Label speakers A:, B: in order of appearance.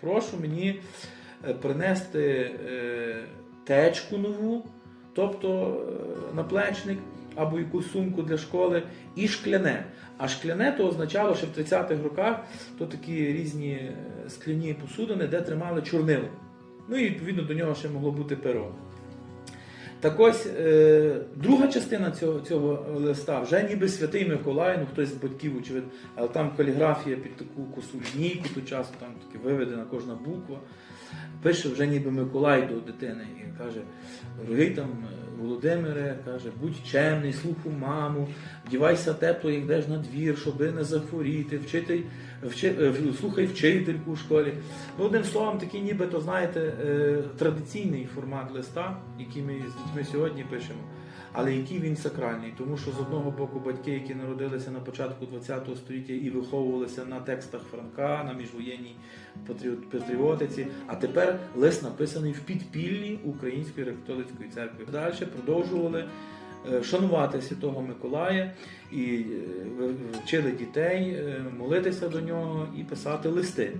A: Прошу мені е, принести е, течку нову, тобто е, наплечник або якусь сумку для школи, і шкляне. А шкляне то означало, що в 30-х роках то такі різні скляні посудини, де тримали чорнило. Ну і відповідно до нього ще могло бути перо. Так ось е, друга частина цього, цього листа вже ніби святий Миколай, ну хтось з батьків, очевидно, але там каліграфія під таку косу лінійку, то часу там таки виведена кожна буква. Пише вже ніби Миколай до дитини і каже: дорогий там е, Володимире, каже, будь чемний, слухай маму, вдівайся тепло, як йдеш на двір, щоби не захворіти, вчитель, вчи, е, слухай вчительку в школі. Ну, одним словом, такий нібито, знаєте, е, традиційний формат листа, який ми з дітьми сьогодні пишемо, але який він сакральний. Тому що з одного боку батьки, які народилися на початку ХХ століття і виховувалися на текстах Франка, на міжвоєнній патріот- патріотиці, а тепер лист написаний в підпіллі Української греко-католицької церкви. Далі продовжували е, шанувати Святого Миколая і е, вчили дітей е, молитися до нього і писати листи.